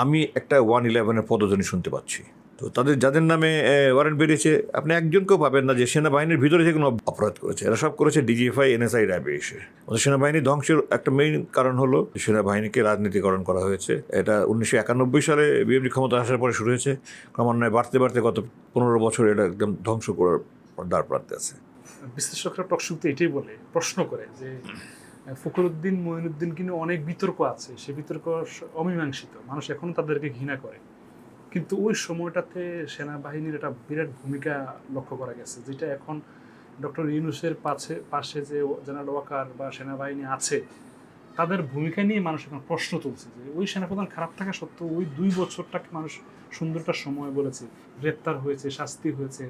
আমি একটা ওয়ান ইলেভেনের পদধ্বনি শুনতে পাচ্ছি। তো তাদের যাদের নামে ওয়ারেন্ট বেরিয়েছে, আপনি একজনকেও পাবেন না যে সেনাবাহিনীর ভিতরে যে কোনো অপরাধ করেছে। এরা সব করেছে ডিজিএফআই, এনএসআই র্যাবে এসে। সেনাবাহিনী ধ্বংসের একটা মেইন কারণ হলো, সেনাবাহিনীকে রাজনীতিকরণ করা হয়েছে। এটা উনিশশো একানব্বই সালে বিএনপি ক্ষমতা আসার পরে শুরু হয়েছে। ক্রমান্বয়ে বাড়তে বাড়তে গত পনেরো বছর এটা একদম ধ্বংস করার দ্বার প্রান্তে আছে। বিশ্লেষকরা টকশুতে এটাই বলে, প্রশ্ন করে যে ফখরুদ্দিন মঈনুদ্দিন কিন্তু অনেক বিতর্ক আছে। সে বিতর্ক অমীমাংসিত। মানুষ এখনও তাদেরকে ঘৃণা করে। কিন্তু ওই সময়টাতে সেনাবাহিনীর একটা বিরাট ভূমিকা লক্ষ্য করা গেছে, যেটা এখন ডক্টর ইউনুসের পাশে পাশে যে জেনারেল ওয়াকার বা সেনাবাহিনী আছে, তাদের ভূমিকা নিয়ে মানুষ এখন প্রশ্ন তুলছে যে, ওই সেনাপ্রধান খারাপ থাকা সত্ত্বেও ওই দুই বছরটাকে মানুষ সুন্দরটা সময় বলেছে, গ্রেপ্তার হয়েছে, শাস্তি হয়েছে।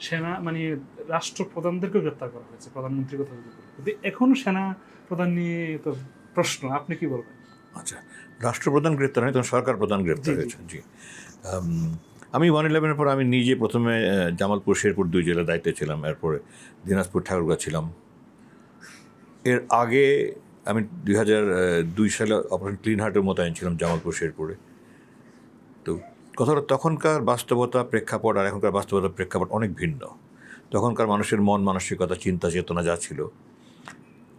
সেনা মানে রাষ্ট্রপ্রধানদেরকেও গ্রেপ্তার করা হয়েছে প্রধানমন্ত্রীর কথা যদি বলি। কিন্তু এখনও সেনা প্রধান নিয়ে তো প্রশ্ন আপনি কি বলবেন আচ্ছা রাষ্ট্রপ্রধান গ্রেপ্তার হয় তখন সরকার প্রধান গ্রেপ্তার। হয়েছে জি আমি ওয়ান ইলেভেনের পর আমি নিজে প্রথমে জামালপুর শেরপুর দুই জেলার দায়িত্বে ছিলাম এরপরে দিনাজপুর ঠাকুরগাঁ ছিলাম এর আগে আমি দুই হাজার দুই সালে অপারেশন ক্লিন হার্টের মোতায়েন ছিলাম জামালপুর শেরপুরে তো কথাটা তখনকার বাস্তবতা, প্রেক্ষাপট আর এখনকার বাস্তবতা প্রেক্ষাপট অনেক ভিন্ন। তখনকার মানুষের মন, মানসিকতা, চিন্তা, চেতনা যা ছিল,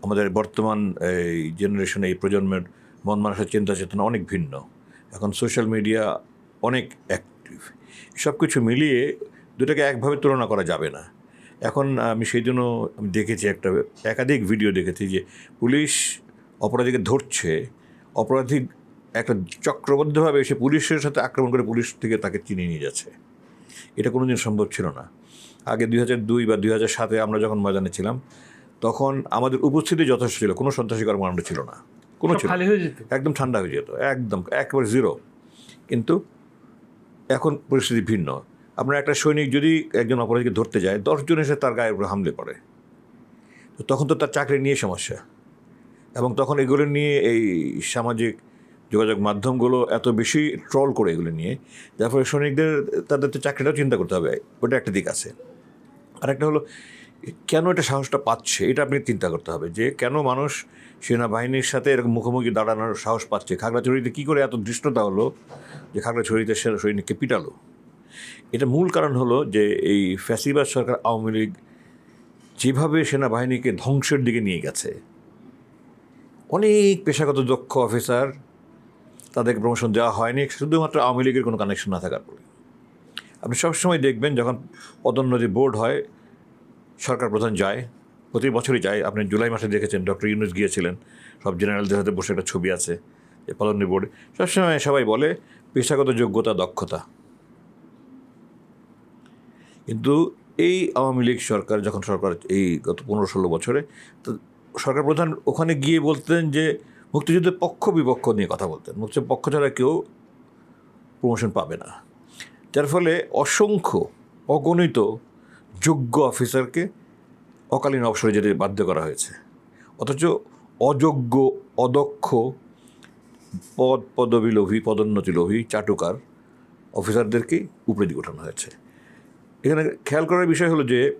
আমাদের বর্তমান এই জেনারেশনে এই প্রজন্মের মন মানুষের চিন্তা, চেতনা অনেক ভিন্ন। এখন সোশ্যাল মিডিয়া অনেক অ্যাক্টিভ সব কিছু মিলিয়ে দুটাকে একভাবে তুলনা করা যাবে না। এখন আমি সেই জন্য আমি দেখেছি একটা একাধিক ভিডিও দেখেছি যে পুলিশ অপরাধীকে ধরছে, অপরাধী একটা চক্রবদ্ধভাবে এসে পুলিশের সাথে আক্রমণ করে পুলিশ থেকে তাকে চিনিয়ে নিয়ে যাচ্ছে। এটা কোনোদিন সম্ভব ছিল না। আগে দুই হাজার দুই বা দুই হাজার সাতে আমরা যখন ময়দানে ছিলাম তখন আমাদের উপস্থিতি যথেষ্ট ছিল কোনো সন্ত্রাসী কর্মকাণ্ড ছিল না। কোনো ছিল একদম ঠান্ডা হয়ে যেত একদম একেবারে জিরো কিন্তু এখন পরিস্থিতি ভিন্ন। আপনার একটা সৈনিক যদি একজন অপরাধীকে ধরতে যায় দশজন এসে তার গায়ের উপরে হামলে পড়ে। তো তখন তো তার চাকরি নিয়ে সমস্যা। এবং তখন এগুলো নিয়ে এই সামাজিক যোগাযোগ মাধ্যমগুলো এত বেশি ট্রল করে এগুলো নিয়ে, যার ফলে সৈনিকদের তাদের তো চাকরিটাও চিন্তা করতে হবে, ওটা একটা দিক আছে। আরেকটা হলো, কেন এটা সাহসটা পাচ্ছে? এটা আপনি চিন্তা করতে হবে যে, কেন মানুষ সেনাবাহিনীর সাথে এরকম মুখোমুখি দাঁড়ানোর সাহস পাচ্ছে? খাগড়াছড়িতে কী করে এত দৃষ্টতা হলো যে, খাগড়াছড়িতে সে সৈনিককে পিটালো? এটা মূল কারণ হলো যে, এই ফ্যাসিবাদ সরকার আওয়ামী লীগ যেভাবে সেনাবাহিনীকে ধ্বংসের দিকে নিয়ে গেছে, অনেক পেশাগত দক্ষ অফিসার তাদেরকে প্রমোশন দেওয়া হয়নি। শুধুমাত্র আওয়ামী লীগের কোনো কানেকশন না থাকার ফলে। আপনি সবসময় দেখবেন যখন পদোন্নতি বোর্ড হয়, সরকার প্রধান যায়, প্রতি বছরই যায়। আপনি জুলাই মাসে দেখেছেন, ডক্টর ইউনুস গিয়েছিলেন, সব জেনারেলদের সাথে বসে একটা ছবি আছে, যে পদোন্নতি বোর্ডে সবসময় সবাই বলে, পেশাগত যোগ্যতা, দক্ষতা। কিন্তু এই আওয়ামী লীগ সরকার, যখন সরকার এই গত পনেরো ষোলো বছরে, তো সরকার প্রধান ওখানে গিয়ে বলতেন যে মুক্তিযুদ্ধের পক্ষ বিপক্ষ নিয়ে কথা বলতেন। মুক্তিযুদ্ধের পক্ষ ছাড়া কেউ প্রমোশন পাবে না। যার ফলে অসংখ্য অগণিত যোগ্য অফিসারকে অকালীন অবসরে যেতে বাধ্য করা হয়েছে। অথচ অযোগ্য, অদক্ষ, পদ পদবী লোভী পদোন্নতি লোভী চাটুকার অফিসারদেরকেই উপরে দিকে ওঠানো হয়েছে। এখানে খেয়াল করার বিষয় হলো যে,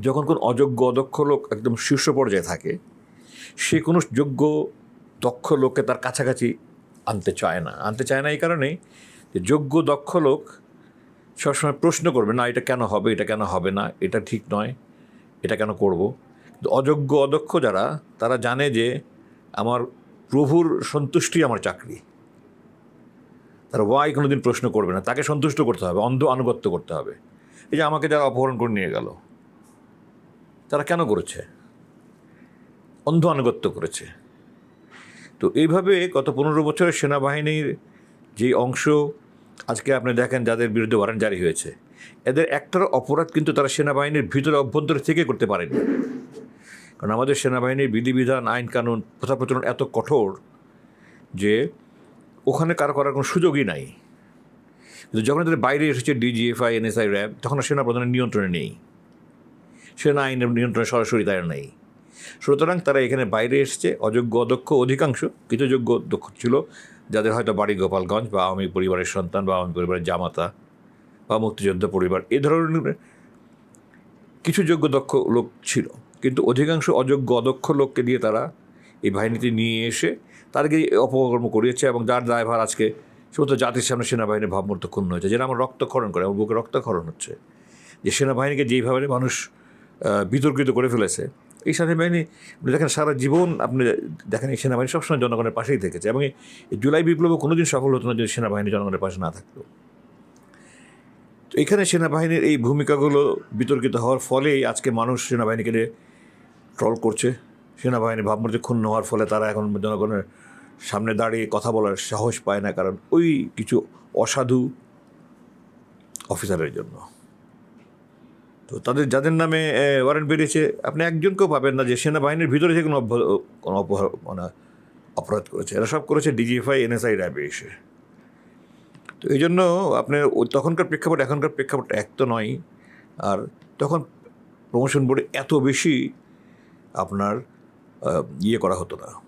যখন কোন অযোগ্য, অদক্ষ লোক একদম শীর্ষ পর্যায়ে থাকে, সে কোনো যোগ্য দক্ষ লোককে তার কাছাকাছি আনতে চায় না। আনতে চায় না এই কারণেই যে যোগ্য, দক্ষ লোক সবসময় প্রশ্ন করবে, না, এটা কেন হবে? এটা কেন হবে না? এটা ঠিক নয়। এটা কেন করব? কিন্তু অযোগ্য, অদক্ষ যারা, তারা জানে যে আমার প্রভুর সন্তুষ্টি আমার চাকরি। তারা ওয়াই কোনো দিন প্রশ্ন করবে না। তাকে সন্তুষ্ট করতে হবে, অন্ধ আনুগত্য করতে হবে। এই যে আমাকে যারা অপহরণ করে নিয়ে গেল, তারা কেন করেছে? অন্ধ আনুগত্য করেছে। তো এইভাবে গত পনেরো বছরের সেনাবাহিনীর যে অংশ, আজকে আপনি দেখেন যাদের বিরুদ্ধে ওয়ারেন্ট জারি হয়েছে, এদের একটার অপরাধ কিন্তু তারা সেনাবাহিনীর ভিতরে অভ্যন্তরে থেকে করতে পারেনি। কারণ আমাদের সেনাবাহিনীর বিধিবিধান, আইন কানুন, প্রথা প্রচলন এত কঠোর যে ওখানে কারও করার কোনো সুযোগই নাই। কিন্তু যখন তাদের বাইরে এসেছে ডিজিএফআই এনএসআই র্যাব তখন আর সেনা প্রধানের নিয়ন্ত্রণে নেই। সেনা আইনের নিয়ন্ত্রণে সরাসরি তারা নেই। সুতরাং তারা এখানে বাইরে এসছে, অযোগ্য, অদক্ষ, অধিকাংশ কিছু যোগ্য দক্ষ ছিল, যাদের হয়তো বাড়ি গোপালগঞ্জ বা আওয়ামী পরিবারের সন্তান বা আওয়ামী পরিবারের জামাতা বা মুক্তিযোদ্ধা পরিবার, এ ধরনের কিছু যোগ্য, দক্ষ লোক ছিল। কিন্তু অধিকাংশ অযোগ্য, অদক্ষ লোককে দিয়ে তারা এই বাহিনীতে নিয়ে এসে তাদেরকে অপকর্ম করিয়েছে এবং যার দায়ভার আজকে সমস্ত জাতির সামনে সেনাবাহিনীর ভাবমূর্ত ক্ষুণ্ণ হয়েছে, যেটা আমার রক্তক্ষরণ করে, আমার বুকে রক্তক্ষরণ হচ্ছে। যে সেনাবাহিনীকে যেইভাবে মানুষ বিতর্কিত করে ফেলেছে এই সেনাবাহিনী দেখেন সারা জীবন আপনি দেখেন এই সেনাবাহিনী সবসময় জনগণের পাশেই থেকেছে এবং এই জুলাই বিপ্লব কোনোদিন সফল হতো না যদি সেনাবাহিনী জনগণের পাশে না থাকতো। তো এখানে সেনাবাহিনীর এই ভূমিকাগুলো বিতর্কিত হওয়ার ফলেই আজকে মানুষ সেনাবাহিনীকে নিয়ে ট্রল করছে। সেনাবাহিনী ভাবমূর্তি ক্ষুণ্ণ হওয়ার ফলে তারা এখন জনগণের সামনে দাঁড়িয়ে কথা বলার সাহস পায় না, কারণ ওই কিছু অসাধু অফিসারের জন্য। তো তাদের যাদের নামে ওয়ারেন্ট বেরিয়েছে, আপনি একজনকেও পাবেন না যে সেনাবাহিনীর ভিতরে যে কোনো অভ্য- কোনো অপরাধ মানে অপরাধ করেছে। এরা সব করেছে ডিজিএফআই, এনএসআই র্যাবে এসে। তো এই জন্য আপনার তখনকার প্রেক্ষাপট, এখনকার প্রেক্ষাপট এক তো নয়। আর তখন প্রমোশন বোর্ডে এত বেশি আপনার ইয়ে করা হতো না।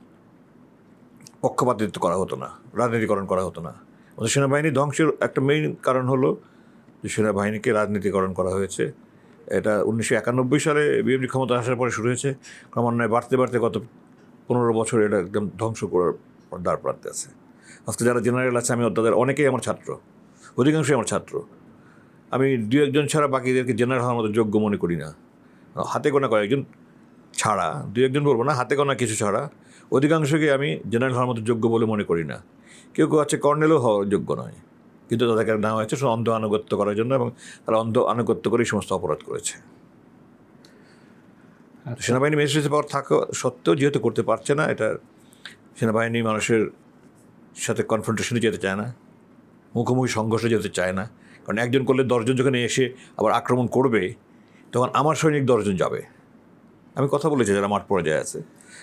পক্ষপাতিত্ব করা হতো না। রাজনীতিকরণ করা হতো না। সেনাবাহিনী ধ্বংসের একটা মেইন কারণ হলো যে সেনাবাহিনীকে রাজনীতিকরণ করা হয়েছে। এটা উনিশশো একানব্বই সালে বিএনপি ক্ষমতা আসার পরে শুরু হয়েছে। ক্রমান্বয়ে বাড়তে বাড়তে গত পনেরো বছর এটা একদম ধ্বংস করার দ্বার প্রান্তে আছে। আজকে যারা জেনারেল আছে, আমি তাদের অনেকেই আমার ছাত্র। অধিকাংশই আমার ছাত্র। আমি দু একজন ছাড়া বাকিদেরকে জেনারেল হওয়ার মতো যোগ্য মনে করি না। হাতে গোনা কয়েকজন ছাড়া, দু একজন বলব না, হাতে গোনা কিছু ছাড়া। অধিকাংশকে আমি জেনারেল হওয়ার মতো যোগ্য বলে মনে করি না। কেউ কেউ আছে কর্নেলও হওয়ার যোগ্য নয়। কিন্তু তাদেরকে নেওয়া হয়েছে শুধু অন্ধ আনুগত্য করার জন্য এবং তারা অন্ধ আনুগত্য করেই সমস্ত অপরাধ করেছে। আচ্ছা। সেনাবাহিনী ম্যাজিস্ট্রেট পাওয়ার থাকা সত্ত্বেও যেহেতু করতে পারছে না এটা সেনাবাহিনী মানুষের সাথে কনফ্রন্টেশনে যেতে চায় না মুখোমুখি সংঘর্ষে যেতে চায় না। কারণ একজন করলে দশজন যখন এসে আবার আক্রমণ করবে তখন আমার সৈনিক দশজন যাবে। আমি কথা বলেছি যারা মাঠ পর্যায়ে আছে।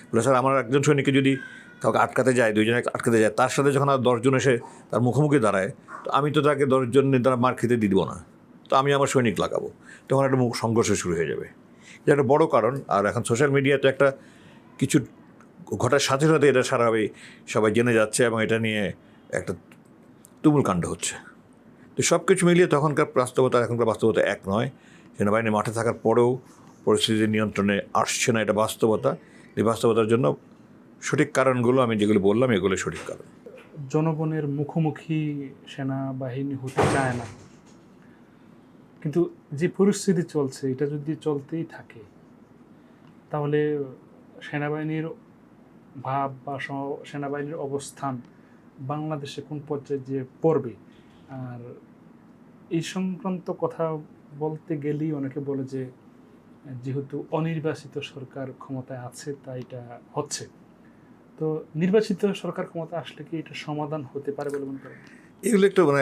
বলে স্যার আমার একজন সৈনিককে যদি কাউকে আটকাতে যায় দুইজনে আটকাতে যায়, তার সাথে যখন আর দশজন এসে তার মুখোমুখি দাঁড়ায়, তো আমি তো তাকে দশজন দ্বারা মার খেতে দিব না। তো আমি আমার সৈনিক লাগাবো। তখন একটা মুখ সংঘর্ষ শুরু হয়ে যাবে। এটা একটা বড় কারণ। আর এখন সোশ্যাল মিডিয়াতে একটা কিছু ঘটার সাথে সাথে এটা সারাভাবে সবাই জেনে যাচ্ছে এবং এটা নিয়ে একটা তুমুল কাণ্ড হচ্ছে। তো সব কিছু মিলিয়ে তখনকার বাস্তবতা, এখনকার বাস্তবতা এক নয়। সেনাবাহিনী মাঠে থাকার পরেও পরিস্থিতি নিয়ন্ত্রণে আসছে না এটা বাস্তবতা। এই বাস্তবতার জন্য সঠিক কারণগুলো আমি যেগুলো বললাম, এগুলো সঠিক কারণ। জনগণের মুখোমুখি সেনাবাহিনী হতে চায় না। কিন্তু যে পরিস্থিতি চলছে, এটা যদি চলতেই থাকে, তাহলে সেনাবাহিনীর ভাব বা সেনাবাহিনীর অবস্থান বাংলাদেশে কোন পর্যায়ে যে পড়বে? আর এই সংক্রান্ত কথা বলতে গেলেই অনেকে বলে যে, যেহেতু অনির্বাচিত সরকার ক্ষমতায় আছে, তাই এটা হচ্ছে। তো নির্বাচিত সরকার ক্ষমতা আসলে কি এটা সমাধান হতে পারে বলে মনে করেন? এগুলো একটু মানে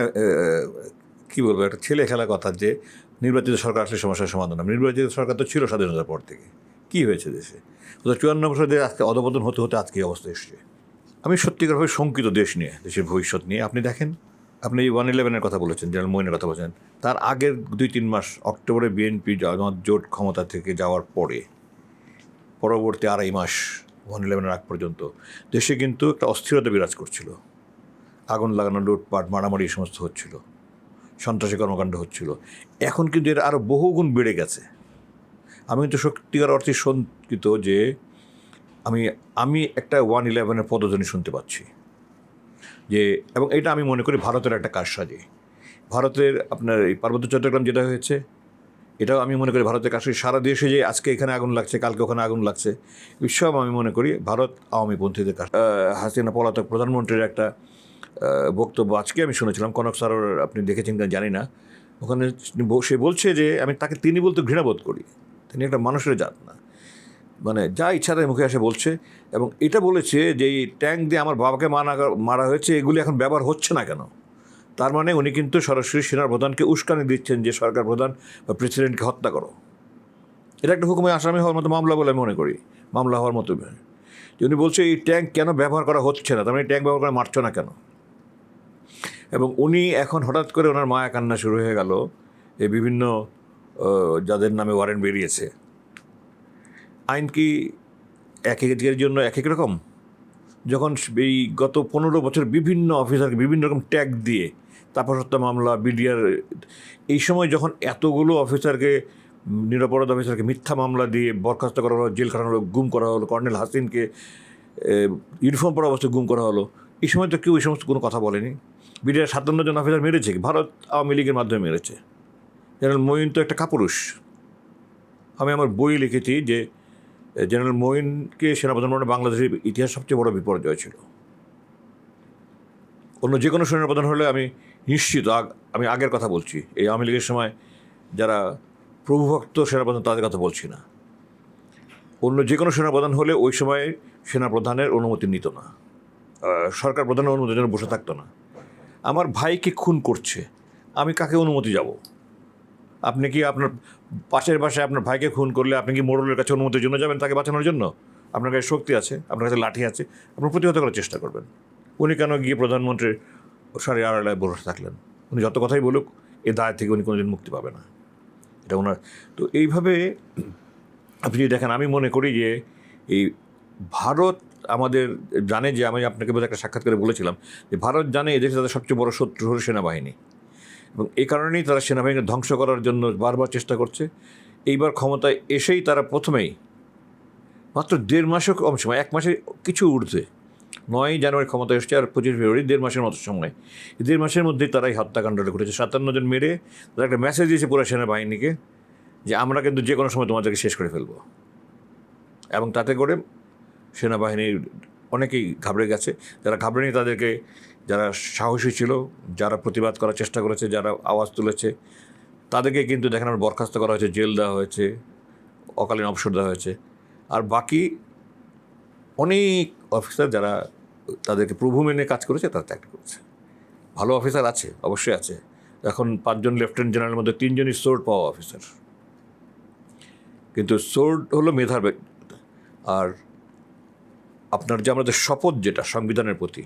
কী বলব, একটা ছেলে খেলা কথা যে নির্বাচিত সরকার আসলে সমস্যার সমাধান হবে। নির্বাচিত সরকার তো ছিল স্বাধীনতার পর থেকে। কী হয়েছে দেশে? তো চুয়ান্ন বছর দিয়ে আজকে অধপতন হতে হতে আজকে অবস্থা এসছে। আমি সত্যিকারভাবে শঙ্কিত দেশ নিয়ে, দেশের ভবিষ্যৎ নিয়ে। আপনি দেখেন, আপনি এই ওয়ান ইলেভেনের কথা বলেছেন, জেনারেল মোইনের কথা বলেছেন। তার আগের দুই তিন মাস, অক্টোবরে বিএনপি জামাত জোট ক্ষমতা থেকে যাওয়ার পরে, পরবর্তী আড়াই মাস ওয়ান ইলেভেনের আগ পর্যন্ত। দেশে কিন্তু একটা অস্থিরতা বিরাজ করছিল। আগুন লাগানো, লুটপাট, মারামারি এই সমস্ত হচ্ছিল। সন্ত্রাসী কর্মকাণ্ড হচ্ছিল। এখন কিন্তু এর আরও বহুগুণ বেড়ে গেছে। আমি কিন্তু সত্যিকার অর্থে শঙ্কিত যে আমি আমি একটা ওয়ান ইলেভেনের পদধ্বনি শুনতে পাচ্ছি। যে, এবং এটা আমি মনে করি ভারতের একটা কারসাজি। ভারতের আপনার এই পার্বত্য চট্টগ্রাম যেটা হয়েছে এটাও আমি মনে করি ভারতের কাছে সারা দেশে যে আজকে এখানে আগুন লাগছে, কালকে ওখানে আগুন লাগছে সব আমি মনে করি ভারত আওয়ামী পন্থীদের কাছে হাসিনা পলাতক প্রধানমন্ত্রীর একটা বক্তব্য আজকে আমি শুনেছিলাম, কনক স্যারের আপনি দেখেছেন কিনা জানি না। ওখানে সে বলছে যে, আমি তাকে তিনি বলতে ঘৃণাবোধ করি। তিনি একটা মানুষের জাত না। মানে যা ইচ্ছা তাই মুখে এসে বলছে এবং এটা বলেছে যে, এই ট্যাঙ্ক দিয়ে আমার বাবাকে মারা মারা হয়েছে, এগুলি এখন ব্যবহার হচ্ছে না কেন? তার মানে উনি কিন্তু সরাসরি সেনার প্রধানকে উস্কানি দিচ্ছেন যে সরকার প্রধান বা প্রেসিডেন্টকে হত্যা করো। এটা একটা হুকুমে আসামি হওয়ার মতো মামলা বলে আমি মনে করি। মামলা হওয়ার মতো উনি বলছে, এই ট্যাঙ্ক কেন ব্যবহার করা হচ্ছে না? তার মানে ট্যাঙ্ক ব্যবহার করে মারছো না কেন? এবং উনি এখন হঠাৎ করে ওনার মায়া কান্না শুরু হয়ে গেল এই বিভিন্ন যাদের নামে ওয়ারেন্ট বেরিয়েছে। আইন কি এক একের জন্য এক এক রকম? যখন এই গত পনেরো বছর বিভিন্ন অফিসারকে বিভিন্ন রকম ট্যাগ দিয়ে তাপস হত্যা মামলা, বিডিআর, এই সময় যখন এতগুলো অফিসারকে, নিরাপরাধ অফিসারকে মিথ্যা মামলা দিয়ে বরখাস্ত করা হলো, জেল খাটানো হলো গুম করা হলো, কর্নেল হাসিনকে ইউনিফর্ম পরা অবস্থায় গুম করা হলো, এই সময় তো কেউ এই সমস্ত কোনো কথা বলেনি। বিডিআর সাতান্ন জন অফিসার মেরেছে, ভারত আওয়ামী লীগের মাধ্যমে মেরেছে। জেনারেল মঈন তো একটা কাপুরুষ। আমি আমার বই লিখেছি যে, জেনারেল মঈনকে সেনাপ্রধান মানে বাংলাদেশের ইতিহাস সবচেয়ে বড় বিপর্যয় ছিল। অন্য যে কোনো সেনাপ্রধান হলে আমি নিশ্চিত আমি আগের কথা বলছি। এই আওয়ামী লীগের সময় যারা প্রভুভক্ত সেনাপ্রধান, তাদের কথা বলছি না। অন্য যে কোনো সেনাপ্রধান হলে ওই সময় সেনাপ্রধানের অনুমতি নিত না। সরকার প্রধানের অনুমতির জন্য বসে থাকতো না। আমার ভাইকে খুন করছে। আমি কাকে অনুমতি যাব? আপনি কি আপনার পাশের বাসায় আপনার ভাইকে খুন করলে আপনি কি মোড়লের কাছে অনুমতির জন্য যাবেন তাকে বাঁচানোর জন্য? আপনার কাছে শক্তি আছে, আপনার কাছে লাঠি আছে, আপনার প্রতিহত করার চেষ্টা করবেন। উনি কেন গিয়ে প্রধানমন্ত্রীর সারি আড়ালায় বসে থাকলেন। উনি যত কথাই বলুক এ দায় থেকে উনি কোনোদিন মুক্তি পাবে না। এটা ওনার তো এইভাবে আপনি যদি দেখেন, আমি মনে করি যে এই ভারত আমাদের জানে যে, আমি আপনাকে বোধহয় একটা সাক্ষাৎকারে বলেছিলাম যে, ভারত জানে এদেশে তাদের সবচেয়ে বড় শত্রু হল সেনাবাহিনী। এবং এই কারণেই তারা সেনাবাহিনীকে ধ্বংস করার জন্য বারবার চেষ্টা করছে। এইবার ক্ষমতায় এসেই তারা প্রথমেই মাত্র দেড় মাসও কম সময়, এক মাসে কিছু ঊর্ধ্বে নয় জানুয়ারি ক্ষমতা এসছে আর পঁচিশ ফেব্রুয়ারি দেড় মাসের মতো সময়। দেড় মাসের মধ্যেই তারা এই হত্যাকাণ্ডটা ঘটেছে। সাতান্ন জন মেরে তারা একটা মেসেজ দিয়েছে পুরো সেনাবাহিনীকে যে আমরা কিন্তু যে কোনো সময় তোমাদেরকে শেষ করে ফেলব। এবং তাতে করে সেনাবাহিনীর অনেকেই ঘাবড়ে গেছে। যারা ঘাবড়েনি তাদেরকে যারা সাহসী ছিল, যারা প্রতিবাদ করার চেষ্টা করেছে, যারা আওয়াজ তুলেছে, তাদেরকে কিন্তু দেখেন আমরা বরখাস্ত করা হয়েছে, জেল দেওয়া হয়েছে, অকালীন অবসর দেওয়া হয়েছে। আর বাকি অনেক অফিসার যারা তাদেরকে প্রভু মেনে কাজ করেছে, তারা চাকরি করেছে। ভালো অফিসার আছে, অবশ্যই আছে। এখন পাঁচজন লেফটেন্যান্ট জেনারেলের মধ্যে তিনজনই সোর্ড পাওয়া অফিসার কিন্তু সোর্ড হলো মেধার আর আপনার যে আমাদের শপথ যেটা, সংবিধানের প্রতি,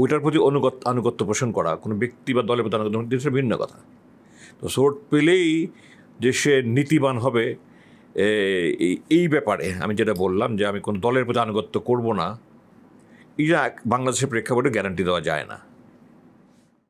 ওইটার প্রতি অনুগত আনুগত্য পোষণ করা, কোনো ব্যক্তি বা দলের প্রতি আনুগত্য সেটা ভিন্ন কথা। তো সোর্ট পেলেই যে সে নীতিবান হবে এই ব্যাপারে আমি যেটা বললাম যে আমি কোনো দলের প্রতি আনুগত্য করব না। এক- বাংলাদেশের প্রেক্ষাপটে গ্যারান্টি দেওয়া যায় না।